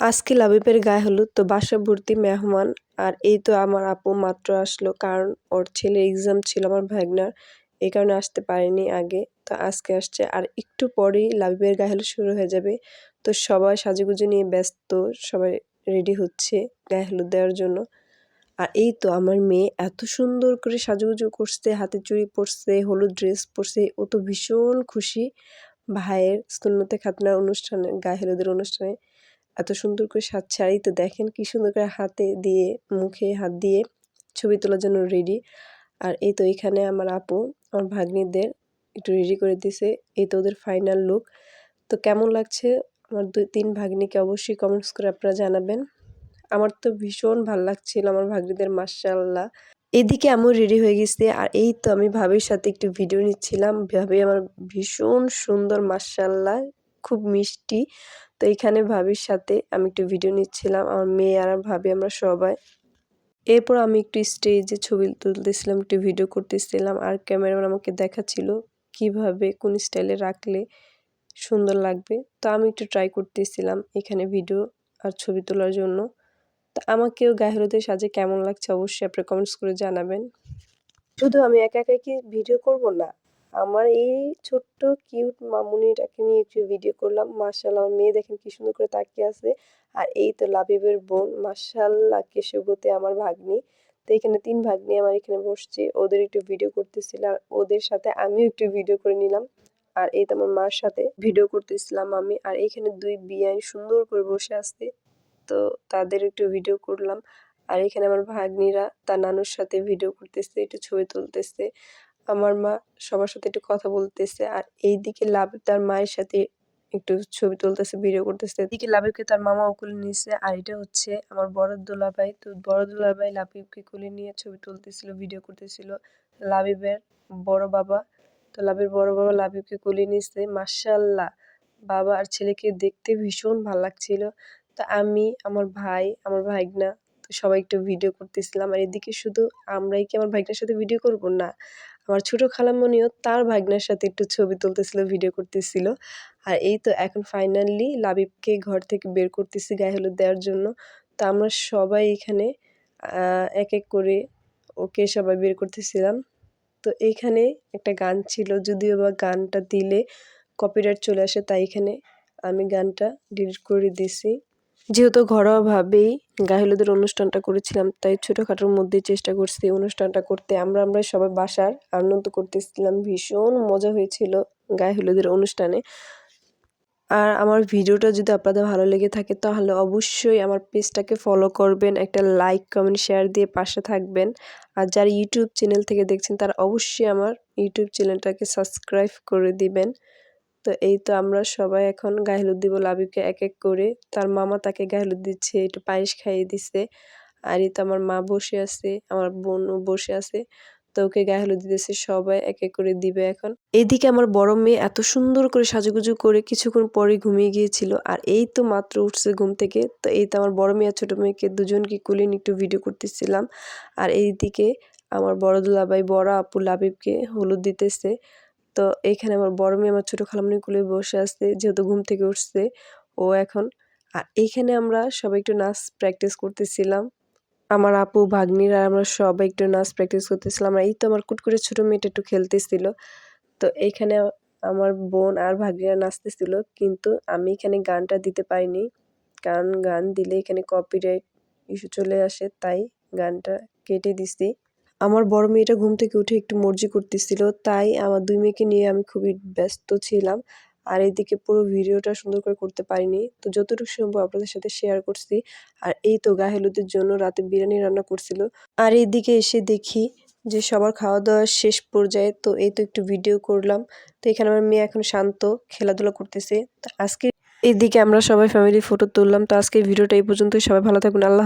আজকে লাবিবের গায়ে হলুদ, তো বাসা ভর্তি মেহমান। আর এই তো আমার আপু মাত্র আসলো, কারণ ওর ছেলে এক্সাম ছিল আমার ভাগনার এই কারণে আসতে পারেনি আগে। তো আজকে আসছে, আর একটু পরেই লাবিবের গায়ে হলুদ শুরু হয়ে যাবে। তো সবাই সাজুগুজু নিয়ে ব্যস্ত, সবাই রেডি হচ্ছে গায়ে হলুদ দেওয়ার জন্য। আর এই তো আমার মেয়ে এত সুন্দর করে সাজুগুজু করছে, হাতে চুড়ি পরছে, হলুদ ড্রেস পরছে, ও তো ভীষণ খুশি। ভাইয়ের সুন্নতে খাতনার অনুষ্ঠানে, গায়ে হলুদের অনুষ্ঠানে। এত সুন্দর করে আর এই তো দেখেন কি সুন্দর করে হাতে দিয়ে, মুখে হাত দিয়ে ছবি তোলার জন্য রেডি আর এই তো এখানে আমার আপু, আমার ভাগ্নিদের একটু রেডি করে দিছে। এই তো ওদের ফাইনাল লুক তো কেমন লাগছে? আমার দুই, তিন ভাগ্নিকে অবশ্যই কমেন্টস করে আপনারা জানাবেন। আমার তো ভীষণ ভালো লাগছিল আমার ভাগ্নিদের মার্শাল্লাহ এদিকে আমিও রেডি হয়ে গেছি। আর এই তো আমি ভাবির সাথে একটু ভিডিও নিচ্ছিলাম। ভাবি আমার ভীষণ সুন্দর মার্শাল্লাহ খুব মিষ্টি। তো এখানে ভাবির সাথে আমি একটু ভিডিও নিচ্ছিলাম, আমার মেয়ে আর ভাবি আমরা সবাই। এরপর আমি একটু স্টেজে ছবি তুলতেছিলাম, একটু ভিডিও করতেছিলাম, আর ক্যামেরাম্যান আমাকে দেখাচ্ছিল কীভাবে, কোন স্টাইলে রাখলে সুন্দর লাগবে। তো আমি একটু ট্রাই করতেছিলাম এখানে ভিডিও আর ছবি তোলার জন্য। তো আমাকেও গায়ে সাজে কেমন লাগছে অবশ্যই আপনি কমেন্টস করে জানাবেন। শুধু আমি একা একা কি ভিডিও করব? না আমার এই ছোট্ট কিউট মামুনিটাকে নিয়ে একটু ভিডিও করলাম। মার্শাল্লাহ আমার মেয়ে দেখেন কি সুন্দর করে তাকিয়ে আছে। আর এই তো লাবিবের বোন। মার্শাল্লাহ কেশবতে আমার ভাগ্নি। তো এখানে তিন ভাগ্নি আমার এখানে বসছে। ওদের একটু ভিডিও করতেছিল আর ওদের সাথে আমিও একটু ভিডিও করে নিলাম। আর এই তো আমার মার সাথে ভিডিও করতেছিলাম আমি। আর এইখানে দুই বিয়াই সুন্দর করে বসে আসছে তো তাদের একটু ভিডিও করলাম। আর এখানে আমার ভাগ্নিরা তার নানুর সাথে ভিডিও করতেছে, একটু ছবি তুলতেছে। আমার মা সবার সাথে একটু কথা বলতেছে আর এইদিকে লাভ তার মায়ের সাথে একটু ছবি তুলতেছে ভিডিও করতেছে। এদিকে লাবিবকে তার মামা কুলে নিয়েছে আর এটা হচ্ছে আমার বড় দোলাভাই তো বড় দোলাভাই লাবিবকে কুলে নিয়ে ছবি তুলতেছিল ভিডিও করতেছিল। লাবিবের বড় বাবা, তো লাবির বড় বাবা লাবিবকে কুলে নিয়েছে মার্শাল্লাহ বাবা আর ছেলেকে দেখতে ভীষণ ভালো লাগছিল। তো আমি, আমার ভাই, আমার ভাইগনা, তো সবাই একটু ভিডিও করতেছিলাম। আর এদিকে শুধু আমরাই কি আমার ভাইগনার সাথে ভিডিও করব? না আমার ছোটো খালামণিও তার ভাগ্নার সাথে একটু ছবি তুলতেছিল ভিডিও করতেছিল। আর এই তো এখন ফাইনালি লাবিবকে ঘর থেকে বের করতেছি গায়ে হলুদ দেওয়ার জন্য। তো আমরা সবাই এখানে এক এক করে ওকে সবাই বের করতেছিলাম। তো এইখানে একটা গান ছিল, যদিও বা গানটা দিলে কপিরাইট চলে আসে, তাই এখানে আমি গানটা ডিলিট করে দিছি। যেহেতু ঘরোয়াভাবেই গায়ে হলুদের অনুষ্ঠানটা করেছিলাম, তাই ছোটোখাটোর মধ্যেই চেষ্টা করছি অনুষ্ঠানটা করতে। আমরা আমরা সবাই বাসার আনন্দ করতেছিলাম, ভীষণ মজা হয়েছিল গায়ে হলুদের অনুষ্ঠানে। আর আমার ভিডিওটা যদি আপনাদের ভালো লেগে থাকে, তাহলে অবশ্যই আমার পেজটাকে ফলো করবেন, একটা লাইক কমেন্ট শেয়ার দিয়ে পাশে থাকবেন। আর যারা ইউটিউব চ্যানেল থেকে দেখছেন, তারা অবশ্যই আমার ইউটিউব চ্যানেলটাকে সাবস্ক্রাইব করে দিবেন। তো এই তো আমরা সবাই এখন গায়ে হলুদ দিব লাবিবকে এক এক করে, তার মামা তাকে গায়ে হলুদ দিচ্ছে একটু পায়েস খাইয়ে দিচ্ছে আর এই তো আমার মা বসে আছে, আমার বোনও বসে আছে, তো ওকে গায়ে হলুদ দিতেছে সবাই এক এক করে দিবে এখন। এইদিকে আমার বড় মেয়ে এত সুন্দর করে সাজুগুজু করে কিছুক্ষণ পরে ঘুমিয়ে গিয়েছিল, আর এই তো মাত্র উঠছে ঘুম থেকে, তো এই তো আমার বড় মেয়ে আর ছোটো মেয়েকে দুজনকে কুলে একটু ভিডিও করতেছিলাম, আর এইদিকে আমার বড় দুলাভাই, বড় আপু লাবিবকে হলুদ দিতেছে তো এইখানে আমার বড় মেয়ে আমার ছোটো খালামনি কুলে বসে আসছে যেহেতু ঘুম থেকে উঠছে। ও এখন, আর এইখানে আমরা সবাই একটু নাচ প্র্যাকটিস করতেছিলাম। আমার আপু, ভাগ্নিরা, আমরা সবাই একটু নাচ প্র্যাকটিস করতেছিলাম। আর এই তো আমার কুটকুরে ছোটো মেয়েটা একটু খেলতেছিল। তো এইখানে আমার বোন আর ভাগ্নিরা নাচতেছিল, কিন্তু আমি এখানে গানটা দিতে পারিনি। কারণ গান দিলে এখানে কপিরাইট ইস্যু চলে আসে, তাই গানটা কেটে দিছি। আমার বড় মেয়েটা ঘুম থেকে উঠে একটু মর্জি করতেছিল, তাই আমার দুই মেয়েকে নিয়ে আমি খুবই ব্যস্ত ছিলাম। আর এদিকে পুরো ভিডিওটা সুন্দর করে করতে পারিনি। তো যতটুকু সম্ভব আপনাদের সাথে শেয়ার করছি। আর এই তো গায়ে হলুদের জন্য রাতে বিরিয়ানি রান্না করছিল। আর এইদিকে এসে দেখি যে সবার খাওয়া দাওয়া শেষ পর্যায়ে, তো এই তো একটু ভিডিও করলাম। তো এখানে আমার মেয়ে এখন শান্ত, খেলাধুলা করতেছে। তো আজকে এইদিকে আমরা সবাই ফ্যামিলি ফটো তুললাম। তো আজকে ভিডিওটা এই পর্যন্তই। সবাই ভালো থাকুন। আল্লাহ